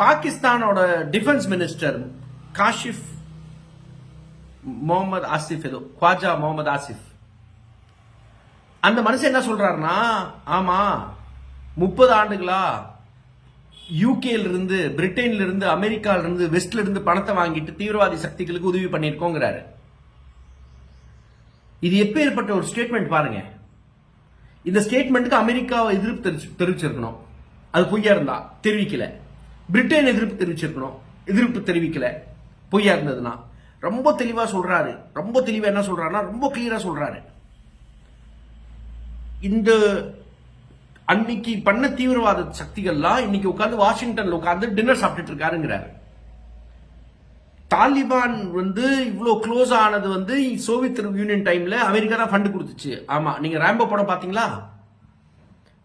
பாகிஸ்தானோட defence minister Kashif Muhammad Asif ஏதோ குவாஜா முகமது ஆசிஃப் அந்த மனுஷன் என்ன சொல்றாருன்னா ஆமா முப்பது ஆண்டுகளா யூகேல இருந்து பிரிட்டன்ல இருந்து அமெரிக்கால இருந்து வெஸ்ட்ல இருந்து பணத்தை வாங்கிட்டு தீவிரவாதி சக்திகளுக்கு உதவி பண்ணியிருக்கோங்கிறாரு. இது எப்பேற்பட்ட ஒரு ஸ்டேட்மெண்ட் பாருங்க. இந்த ஸ்டேட்மெண்ட்டுக்கு அமெரிக்காவை எதிர்ப்பு தெரிவிச்சிருக்கணும். அது பொய்யா இருந்தா தெரிவிக்கல. பிரிட்டன் எதிர்ப்பு தெரிவிச்சிருக்கணும். எதிர்ப்பு தெரிவிக்கல. பொய்யா இருந்ததுன்னா. ரொம்ப தெளிவா சொல்றாரு. ரொம்ப தெளிவா என்ன சொல்றாருன்னா ரொம்ப கிளியரா சொல்றாரு. இந்த அன்னைக்கு பண்ண தீவிரவாத சக்திகள்லாம் இன்னைக்கு உட்காந்து வாஷிங்டன்ல உட்காந்து டின்னர் சாப்பிட்டுட்டு இருக்காருங்கிறாரு. தாலிபான் வந்து இவ்வளோ க்ளோஸ் ஆனது வந்து சோவியத் யூனியன் டைம்ல அமெரிக்கா தான் ஃபண்டு கொடுத்துச்சு. ஆமா நீங்க ரேம்போ படம் பாத்தீங்களா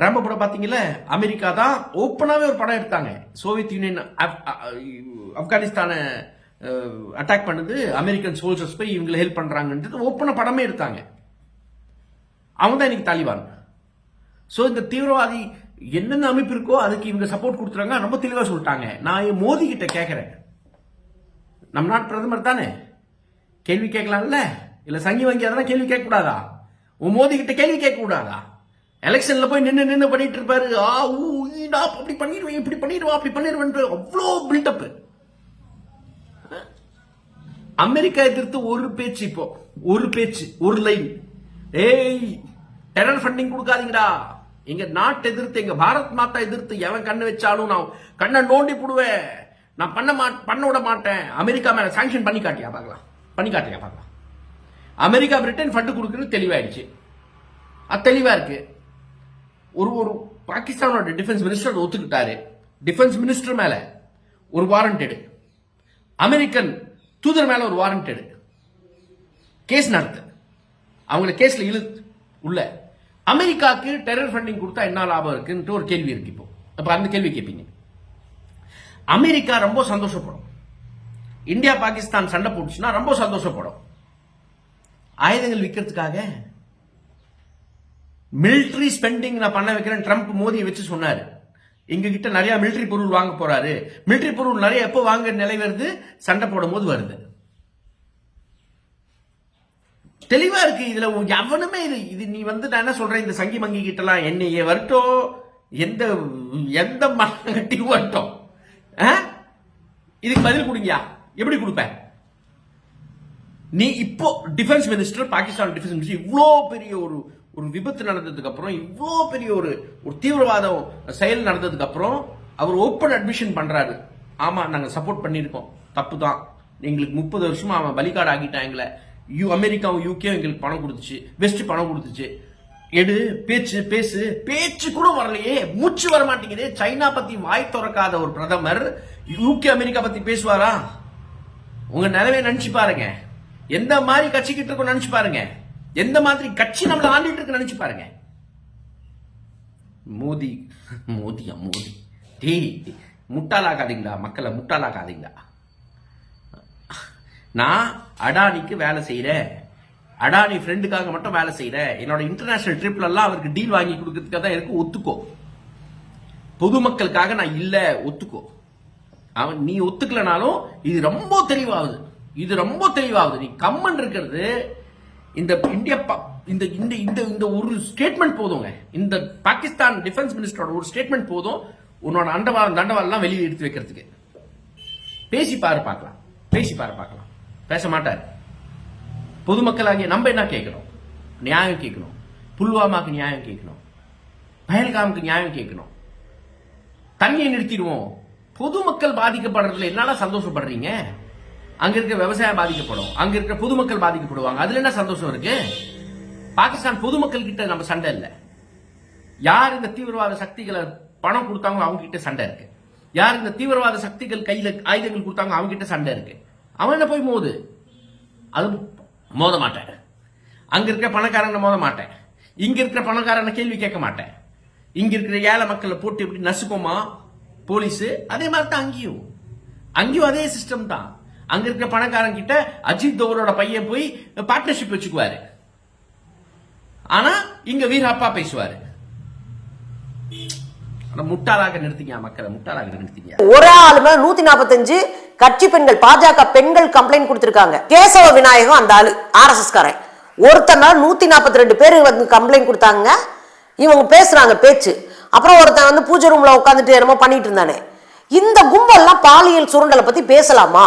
ரேம்போ படம் பாத்தீங்களா அமெரிக்கா தான் ஓப்பனாகவே ஒரு படம் எடுத்தாங்க. சோவியத் யூனியன் ஆப்கானிஸ்தானை அட்டாக் பண்ணது. அமெரிக்கன் சோல்ஜர்ஸ் போய் இவங்களை ஹெல்ப் பண்ணுறாங்கன்றது ஓப்பன படமே எடுத்தாங்க. அவங்க தான் இன்னைக்கு தாலிபான். ஸோ இந்த தீவிரவாதி என்னென்ன அமைப்பு இருக்கோ அதுக்கு இவங்க சப்போர்ட் கொடுத்துறாங்க. ரொம்ப தெளிவாக சொல்லிட்டாங்க. நான் என் மோதி கிட்ட கேட்குறேன் நம் நாட்டு பிரதமர் தானே? கேள்வி கேட்கலாம்ல? இல்லை சங்கி வங்கி அதெல்லாம் கேள்வி கேட்கக்கூடாதா? உன் மோதி கிட்ட கேள்வி கேட்கக்கூடாதா? எலெக்ஷன்ல போய் நின்று நின்று பண்ணிட்டு இருப்பாரு. ஆ ஊ நான் அப்படி பண்ணிடுவேன் இப்படி பண்ணிடுவேன் அப்படி பண்ணிடுவேன் அவ்வளோ பில்டப் அமெரிக்கா எதிர்த்து ஒரு பேச்சு இப்போ. ஒரு பேச்சு ஒரு லைன் ஏய் டெரர் ஃபண்டிங் கொடுக்காதீங்கடா. எங்க நாட்டை எதிர்த்து எங்க பாரத் மாதா எதிர்த்து எவன் கண்ணு வச்சாலும் நான் கண்ணை நோண்டி போடுவேன். நான் பண்ண மா பண்ண விட மாட்டேன். அமெரிக்கா மேல சாங்ஷன் பண்ணி காட்டியா பார்க்கலாம். பண்ணி காட்டியா பார்க்கலாம். அமெரிக்கா பிரிட்டன் ஃபண்டு கொடுக்குறது தெளிவாயிடுச்சு. அது தெளிவா இருக்கு. ஒரு ஒரு பாகிஸ்தானோட டிஃபென்ஸ் மினிஸ்டர் ஒத்துக்கிட்டாரு. டிஃபென்ஸ் மினிஸ்டர் மேல ஒரு வாரண்டடு அமெரிக்கன் தூதர் மேல ஒரு வாரண்டட் கேஸ் நடத்து. அவங்கள கேஸ்ல இழு உள்ள. அமெரிக்காவுக்கு டெரர் ஃபண்டிங் கொடுத்தா என்ன லாபம் இருக்குன்ட்டு ஒரு கேள்வி இருக்கு இப்போ. அப்ப அந்த கேள்வி கேட்பீங்க அமெரிக்கா ரொம்ப சந்தோஷப்படும். இந்தியா பாகிஸ்தான் சண்டை போட்டுச்சுன்னா ரொம்ப சந்தோஷப்படும். ஆயுதங்கள் விற்கிறதுக்காக மிலிட்டரி ஸ்பெண்டிங் நான் பண்ண வைக்கிறேன் ட்ரம்ப் மோதியை வச்சு சொன்னாரு. எங்க கிட்ட நிறைய மிலிட்டரி பொருள் வாங்க போறாரு. மிலிட்டரி பொருள் நிறைய எப்போ வாங்க நிலை வருது? சண்டை போடும் போது வருது. தெளிவா இருக்கு இதுல. எவனுமே இது இது நீ வந்து நான் என்ன சொல்றேன்? இந்த சங்கி மங்கி கிட்டலாம் என்னைய வரட்டும் எந்த எந்த மரங்கட்டி வரட்டும் ஆ? இதுக்கு பதில் கொடுங்கயா. எப்படி கொடுப்பேன் நீ இப்போ defence minister Pakistan defence minister இவ்வளோ பெரிய ஒரு ஒரு விபத்து நடந்ததுக்கு அப்புறம் இவ்வளோ பெரிய ஒரு ஒரு தீவிரவாத செயல் நடந்ததுக்கு அப்புறம் அவர் ஓப்பன் அட்மிஷன் பண்றாரு. ஆமா நாங்க சப்போர்ட் பண்ணியிருக்கோம். தப்பு தான் எங்களுக்கு முப்பது வருஷமா அவன் பலிகாடு ஆகிட்டான் எங்களை. யூ அமெரிக்காவும் யூகே எங்களுக்கு பணம் கொடுத்துச்சு. வெஸ்ட் பணம் கொடுத்துச்சு. எடு பேச்சு பேசு. பேச்சு கூட வரலையே. மூச்சு வர மாட்டேங்குது. சைனா பத்தி வாய் திறக்காத ஒரு பிரதமர் யூகே அமெரிக்கா பத்தி பேசுவாரா? உங்க நிலைமையை நினைச்சு பாருங்க. எந்த மாதிரி கட்சிக்கிட்டு இருக்கும் நினைச்சு பாருங்க. எந்த மாதிரி கட்சி நம்மள ஆண்டுட்டு இருக்கு நினைச்சு பாருங்க. மோதி மோதியா மோதி. டேய் முட்டாளாகாதீங்களா மக்களை முட்டாளாகாதீங்களா நான் அடானிக்கு வேலை செய்கிறேன் அடானி ஃப்ரெண்டுக்காக மட்டும் வேலை செய்கிறேன் என்னோட இன்டர்நேஷனல் ட்ரிப்லலாம் அவருக்கு டீல் வாங்கி கொடுக்கறதுக்காக தான் எனக்கு ஒத்துக்கோ. பொதுமக்களுக்காக நான் இல்லை ஒத்துக்கோ. அவன் நீ ஒத்துக்கலனாலும் இது ரொம்ப தெளிவாகுது. இது ரொம்ப தெளிவாகுது. நீ கம்மன் இருக்கிறது இந்த இந்தியா இந்த இந்த இந்த இந்த ஒரு ஸ்டேட்மெண்ட் போதுங்க. இந்த பாகிஸ்தான் டிஃபென்ஸ் மினிஸ்டரோட ஒரு ஸ்டேட்மெண்ட் போதும். உன்னோட அண்டவாளம் தண்டவாளம் வெளியே எடுத்து வைக்கிறதுக்கு. பேசி பாரு பார்க்கலாம். பேசி பாரு பார்க்கலாம். பேச மாட்டார். பொதுமக்களாகிய நம்ம என்ன கேட்கணும்? நியாயம் கேட்கணும். புல்வாமாக்கு நியாயம் கேட்கணும். பயல்காமுக்கு நியாயம் கேட்கணும். தண்ணியை நிறுத்திடுவோம். பொதுமக்கள் பாதிக்கப்படுறதுல என்னால சந்தோஷப்படுறீங்க? அங்க இருக்க விவசாயம் பாதிக்கப்படும். அங்க இருக்க பொதுமக்கள் பாதிக்கப்படுவாங்க. அதுல என்ன சந்தோஷம் இருக்கு? பாகிஸ்தான் பொதுமக்கள் கிட்ட நம்ம சண்டை இல்ல. யார் இந்த தீவிரவாத சக்திகளை பணம் கொடுத்தாங்களோ அவங்க கிட்ட சண்டை இருக்கு. யார் இந்த தீவிரவாத சக்திகள் கையில ஆயுதங்கள் கொடுத்தாங்க அவங்க கிட்ட சண்டை இருக்கு. அவன் என்ன போய் மோது? அது மோத மாட்டேன் அங்க இருக்கிற பணக்காரனை மோத மாட்டேன். இங்க இருக்கிற பணக்காரனை கேள்வி கேட்க மாட்டேன். இங்க இருக்கிற ஏழை மக்களை போட்டு எப்படி நசுக்குமா போலீஸ். அதே மாதிரி தான் அங்கேயும். அங்கேயும் அதே சிஸ்டம் தான். அங்க இருக்கிற பணக்காரன் கிட்ட அஜித் தோவரோட பையன் போய் பார்ட்னர்ஷிப் வச்சுக்குவாரு. ஆனா இங்க வீரப்பா பேசுவாரு. முட்டாளாக நிறுத்திங்க மக்களை? முட்டாளாக நிறுத்திங்க ஒரு ஆளு மேல நூத்தி நாற்பத்தஞ்சு கட்சி பெண்கள் பாஜக பெண்கள் கம்ப்ளைண்ட் கொடுத்திருக்காங்க. கேசவ விநாயகம் அந்த ஆளு ஆர்எஸ்எஸ் காரன் ஒருத்தர் மேல நூத்தி நாற்பத்தி ரெண்டு பேர் வந்து கம்ப்ளைண்ட் கொடுத்தாங்க. இவங்க பேசுறாங்க பேச்சு. அப்புறம் ஒருத்தன் வந்து பூஜை ரூம்ல உட்காந்துட்டு என்னமோ பண்ணிட்டு இருந்தானே. இந்த கும்பல்லாம் பாலியல் சுருண்டலை பத்தி பேசலாமா?